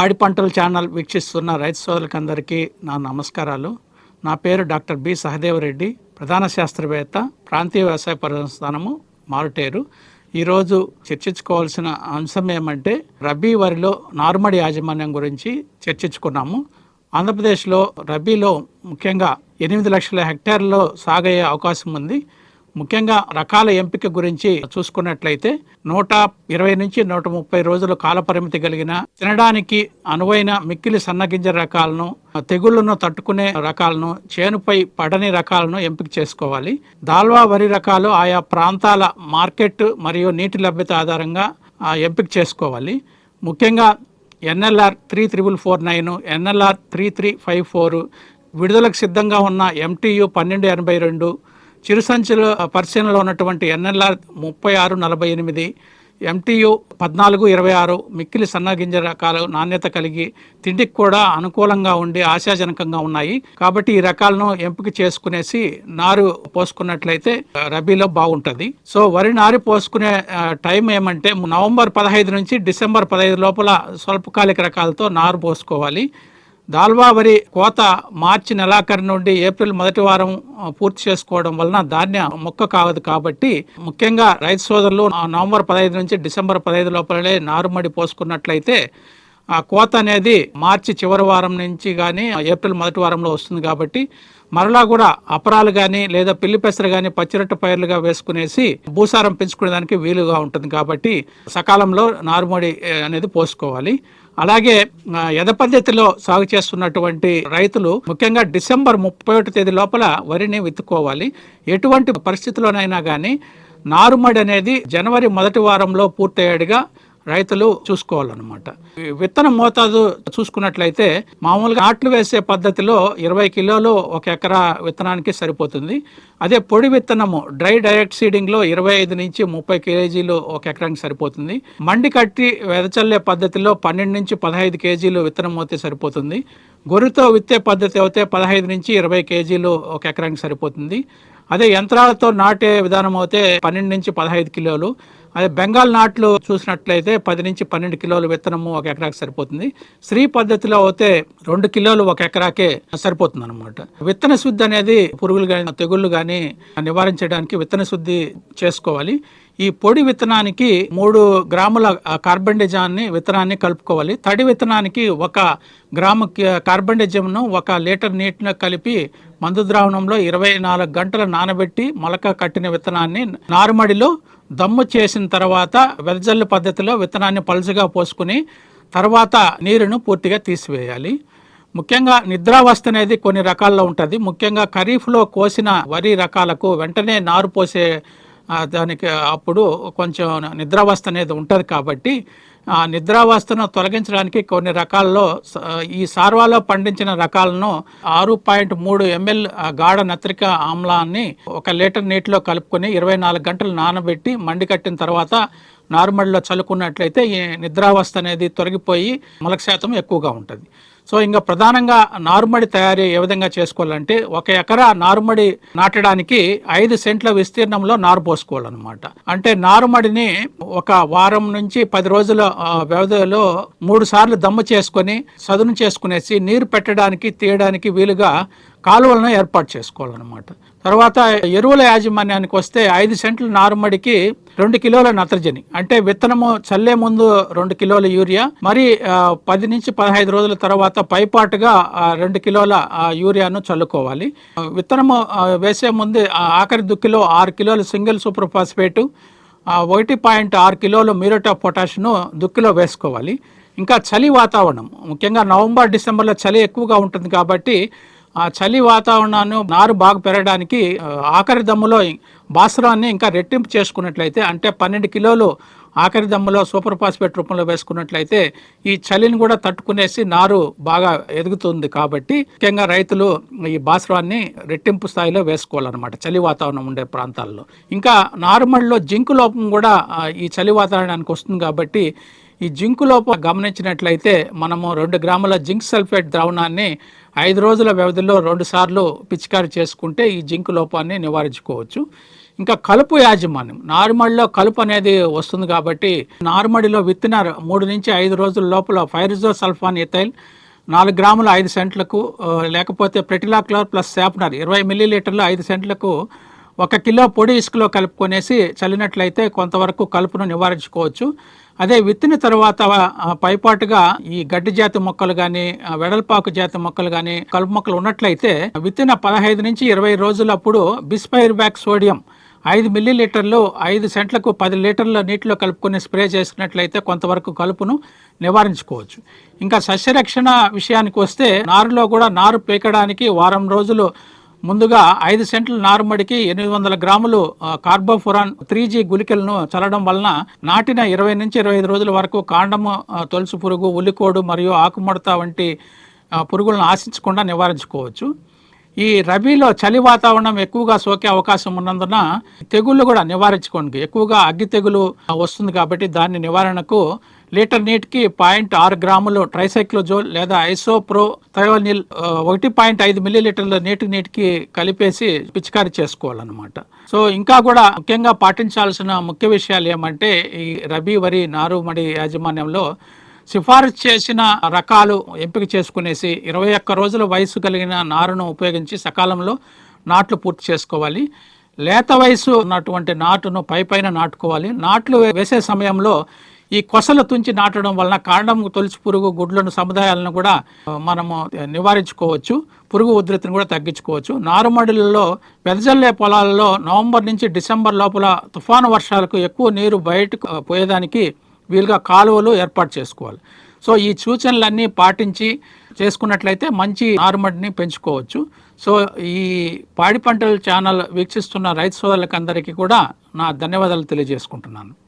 ఆడి పంటల ఛానల్ వీక్షిస్తున్న రైతు సోదరులకందరికీ నా నమస్కారాలు. నా పేరు డాక్టర్ బి సహదేవరెడ్డి ప్రధాన శాస్త్రవేత్త ప్రాంతీయ వ్యవసాయ పరిస్థానము మారుటేరు. ఈరోజు చర్చించుకోవాల్సిన అంశం ఏమంటే రబీ వరిలో నార్మడి యాజమాన్యం గురించి చర్చించుకున్నాము. ఆంధ్రప్రదేశ్లో రబీలో ముఖ్యంగా ఎనిమిది లక్షల హెక్టార్లో సాగయ్యే అవకాశం ఉంది. ముఖ్యంగా రకాల ఎంపిక గురించి చూసుకున్నట్లయితే నూట ఇరవై నుంచి నూట ముప్పై రోజుల కాల పరిమితి కలిగిన తినడానికి అనువైన మిక్కిలి సన్నగింజ రకాలను తెగుళ్ళను తట్టుకునే రకాలను చేనుపై పడని రకాలను ఎంపిక చేసుకోవాలి. దాల్వా వరి రకాలు ఆయా ప్రాంతాల మార్కెట్ మరియు నీటి లభ్యత ఆధారంగా ఎంపిక చేసుకోవాలి. ముఖ్యంగా NLR three triple four nine NLR three three five four విడుదలకు సిద్ధంగా ఉన్న ఎంటీయు పన్నెండు ఎనభై రెండు చిరుసంచులు పరిశీలనలో ఉన్నటువంటి ఎన్ఎల్ఆర్ ముప్పై ఆరు నలభై ఎనిమిది ఎంటీయు పద్నాలుగు ఇరవై ఆరు మిక్కిలి సన్నగింజ రకాలు నాణ్యత కలిగి తిండికి కూడా అనుకూలంగా ఉండి ఆశాజనకంగా ఉన్నాయి. కాబట్టి ఈ రకాలను ఎంపిక చేసుకునేసి నారు పోసుకున్నట్లయితే రబీలో బాగుంటుంది. సో వరి నారు పోసుకునే టైం ఏమంటే నవంబర్ పదహైదు నుంచి డిసెంబర్ పదహైదు లోపల స్వల్పకాలిక రకాలతో నారు పోసుకోవాలి. దాల్వా వరి కోత మార్చి నెలాఖరు నుండి ఏప్రిల్ మొదటి వారం పూర్తి చేసుకోవడం వలన ధాన్య మొక్క కావదు కాబట్టి ముఖ్యంగా రైతు సోదరులు నవంబర్ పదహైదు నుంచి డిసెంబర్ పదహైదు లోపలే నారుమడి పోసుకున్నట్లయితే ఆ కోత అనేది మార్చి చివరి వారం నుంచి కానీ ఏప్రిల్ మొదటి వారంలో వస్తుంది కాబట్టి మరలా కూడా అపరాలు కానీ లేదా పిల్లి పెసర కానీ పచ్చిరొట్ట పైర్లుగా వేసుకునేసి భూసారం పెంచుకునేదానికి వీలుగా ఉంటుంది కాబట్టి సకాలంలో నారుమడి అనేది పోసుకోవాలి. అలాగే ఆ, యథ పద్ధతిలో సాగు చేస్తున్నటువంటి రైతులు ముఖ్యంగా డిసెంబర్ ముప్పై ఒకటి తేదీ లోపల వరిని విత్తుకోవాలి. ఎటువంటి పరిస్థితుల్లోనైనా కానీ నారుమడి అనేది జనవరి మొదటి వారంలో పూర్తయ్యేట్టుగా రైతులు చూసుకోవాలన్నమాట. విత్తనం మోతాదు చూసుకున్నట్లయితే మామూలుగా నాట్లు వేసే పద్ధతిలో ఇరవై కిలోలు ఒక ఎకరా విత్తనానికి సరిపోతుంది. అదే పొడి విత్తనము డ్రై డైరెక్ట్ సీడింగ్లో ఇరవై ఐదు నుంచి ముప్పై కేజీలు ఒక ఎకరానికి సరిపోతుంది. మండి కట్టి వెదచల్లే పద్ధతిలో పన్నెండు నుంచి పదహైదు కేజీలు విత్తనం మోతే సరిపోతుంది. గొర్రెతో విత్తే పద్ధతి అయితే పదహైదు నుంచి ఇరవై కేజీలు ఒక ఎకరానికి సరిపోతుంది. అదే యంత్రాలతో నాటే విధానం అయితే పన్నెండు నుంచి పదహైదు కిలోలు. అదే బెంగాల్ నాట్లు చూసినట్లయితే పది నుంచి పన్నెండు కిలోలు విత్తనము ఒక ఎకరాకి సరిపోతుంది. శ్రీ పద్ధతిలో అయితే రెండు కిలోలు ఒక ఎకరాకే సరిపోతుంది అనమాట విత్తన శుద్ధి అనేది పురుగులు కానీ తెగుళ్ళు కానీ నివారించడానికి విత్తన శుద్ధి చేసుకోవాలి. ఈ పొడి విత్తనానికి మూడు గ్రాముల కార్బండిజాన్ని విత్తనాన్ని కలుపుకోవాలి. తడి విత్తనానికి ఒక గ్రాము కార్బండిజంను ఒక లీటర్ నీటిని కలిపి మందు ద్రావణంలో ఇరవై నాలుగు గంటలు నానబెట్టి మొలక కట్టిన విత్తనాన్ని నారుమడిలో దమ్ము చేసిన తర్వాత వెదజల్లు పద్ధతిలో విత్తనాన్ని పలుచగా పోసుకుని తర్వాత నీరును పూర్తిగా తీసివేయాలి. ముఖ్యంగా నిద్రావస్థ అనేది కొన్ని రకాల్లో ఉంటుంది. ముఖ్యంగా ఖరీఫ్లో కోసిన వరి రకాలకు వెంటనే నారు పోసే దానికి అప్పుడు కొంచెం నిద్రావస్థ అనేది ఉంటుంది కాబట్టి ఆ నిద్రావస్థను తొలగించడానికి కొన్ని రకాల్లో ఈ సార్వాలో పండించిన రకాలను ఆరు పాయింట్ మూడు ఎంఎల్ గాఢ నత్రిక ఆమ్లాన్ని ఒక లీటర్ నీటిలో కలుపుకొని ఇరవై నాలుగు గంటలు నానబెట్టి మండి కట్టిన తర్వాత నార్మల్లో చల్లుకున్నట్లయితే ఈ నిద్రావస్థ అనేది తొలగిపోయి మొలక శాతం ఎక్కువగా ఉంటుంది. సో ఇంకా ప్రధానంగా నారుమడి తయారీ ఏ విధంగా చేసుకోవాలంటే ఒక ఎకరా నారుమడి నాటడానికి ఐదు సెంట్ల విస్తీర్ణంలో నారు పోసుకోవాలన్నమాట. అంటే నారుమడిని ఒక వారం నుంచి పది రోజుల వ్యవధిలో మూడు సార్లు దమ్ము చేసుకొని సదును చేసుకునేసి నీరు పెట్టడానికి తీయడానికి వీలుగా కాలువలను ఏర్పాటు చేసుకోవాలన్నమాట. తర్వాత ఎరువుల యాజమాన్యానికి వస్తే ఐదు సెంట్ల నారుమడికి రెండు కిలోల నత్రజని. అంటే విత్తనము చల్లే ముందు రెండు కిలోల యూరియా మరి పది నుంచి పదహైదు రోజుల తర్వాత పైపాటుగా రెండు కిలోల యూరియాను చల్లుకోవాలి. విత్తనము వేసే ముందు ఆఖరి దుక్కిలో ఆరు కిలోల సింగిల్ సూపర్ ఫాస్ఫేటు ఒకటి పాయింట్ ఆరు కిలోలు మ్యూరేట్ ఆఫ్ పొటాష్ను దుక్కిలో వేసుకోవాలి. ఇంకా చలి వాతావరణం. ముఖ్యంగా నవంబర్ డిసెంబర్లో చలి ఎక్కువగా ఉంటుంది కాబట్టి ఆ చలి వాతావరణాన్ని నారు బాగా పెరగడానికి ఆఖరి దమ్ములో బాస్రాన్ని ఇంకా రెట్టింపు చేసుకున్నట్లయితే అంటే పన్నెండు కిలోలు ఆఖరి దమ్ములో సూపర్ ఫాస్ఫేట్ రూపంలో వేసుకున్నట్లయితే ఈ చలిని కూడా తట్టుకునేసి నారు బాగా ఎదుగుతుంది కాబట్టి ముఖ్యంగా రైతులు ఈ బాస్రాన్ని రెట్టింపు స్థాయిలో వేసుకోవాలన్నమాట చలి వాతావరణం ఉండే ప్రాంతాల్లో. ఇంకా నారుమడిలో జింకు లోపం కూడా ఈ చలి వాతావరణానికి వస్తుంది కాబట్టి ఈ జింకు లోపం గమనించినట్లయితే మనము రెండు గ్రాముల జింక్ సల్ఫేట్ ద్రావణాన్ని ఐదు రోజుల వ్యవధిలో రెండు సార్లు పిచికారి చేసుకుంటే ఈ జింకు లోపాన్ని నివారించుకోవచ్చు. ఇంకా కలుపు యాజమాన్యం. నారుమడిలో కలుపు అనేది వస్తుంది కాబట్టి నారుమడిలో విత్తనారు మూడు నుంచి ఐదు రోజుల లోపల ఫైరిజో సల్ఫాన్ ఎథైల్ నాలుగు గ్రాముల ఐదు సెంట్లకు లేకపోతే ప్రెటిలాక్లర్ ప్లస్ శాప్నర్ ఇరవై మిల్లీ లీటర్లు ఐదు సెంట్లకు ఒక కిలో పొడి ఇసుకలో కలుపుకొనేసి చల్లినట్లయితే కొంతవరకు కలుపును నివారించుకోవచ్చు. అదే విత్తిన తర్వాత పైపాటుగా ఈ గడ్డి జాతి మొక్కలు కానీ వెడల్పాకు జాతి మొక్కలు కానీ కలుపు మొక్కలు ఉన్నట్లయితే విత్తిన పదహైదు నుంచి ఇరవై రోజులప్పుడు బిస్పైర్ బ్యాక్ సోడియం ఐదు మిల్లీ లీటర్లు ఐదు సెంట్లకు పది లీటర్ల నీటిలో కలుపుకొని స్ప్రే చేసినట్లయితే కొంతవరకు కలుపును నివారించుకోవచ్చు. ఇంకా సస్యరక్షణ విషయానికి వస్తే నారులో కూడా నారు పీకడానికి వారం రోజులు ముందుగా ఐదు సెంట్ల నారుమడికి ఎనిమిది వందల గ్రాములు కార్బోఫురాన్ త్రీ జీ గుళికలను చల్లడం వలన నాటిన ఇరవై నుంచి ఇరవై ఐదు రోజుల వరకు కాండము తొలుసు పురుగు ఉల్లికోడు మరియు ఆకుముడత వంటి పురుగులను ఆశించకుండా నివారించుకోవచ్చు. ఈ రబీలో చలి వాతావరణం ఎక్కువగా సోకే అవకాశం ఉన్నందున తెగుళ్ళు కూడా నివారించుకోండి. ఎక్కువగా అగ్గి తెగులు వస్తుంది కాబట్టి దాని నివారణకు లీటర్ నీటికి పాయింట్ ఆరు గ్రాములు ట్రైసైక్లోజోల్ లేదా ఐసోప్రో థయోనిల్ ఒకటి పాయింట్ ఐదు మిల్లీ లీటర్ల నీటి నీటికి కలిపేసి పిచికారీ చేసుకోవాలన్నమాట. సో ఇంకా కూడా ముఖ్యంగా పాటించాల్సిన ముఖ్య విషయాలు ఏమంటే ఈ రబీ వరి నారుమడి యాజమాన్యంలో సిఫారసు చేసిన రకాలు ఎంపిక చేసుకునేసి ఇరవై ఒక్క రోజుల వయసు కలిగిన నారును ఉపయోగించి సకాలంలో నాట్లు పూర్తి చేసుకోవాలి. లేత వయసు ఉన్నటువంటి నాటును పై పైన నాటుకోవాలి. నాట్లు వేసే సమయంలో ఈ కొసలు తుంచి నాటడం వలన కాండం తొలిచి పురుగు గుడ్లను సముదాయాలను కూడా మనము నివారించుకోవచ్చు. పురుగు ఉధృతిని కూడా తగ్గించుకోవచ్చు. నారుమడులలో వెదజల్లే పొలాలలో నవంబర్ నుంచి డిసెంబర్ లోపల తుఫాను వర్షాలకు ఎక్కువ నీరు బయటకు పోయేదానికి వీలుగా కాలువలు ఏర్పాటు చేసుకోవాలి. సో ఈ సూచనలన్నీ పాటించి చేసుకున్నట్లయితే మంచి నారుమడిని పెంచుకోవచ్చు. సో ఈ పాడి పంటల ఛానల్ వీక్షిస్తున్న రైతు సోదరులకు అందరికీ కూడా నా ధన్యవాదాలు తెలియజేసుకుంటున్నాను.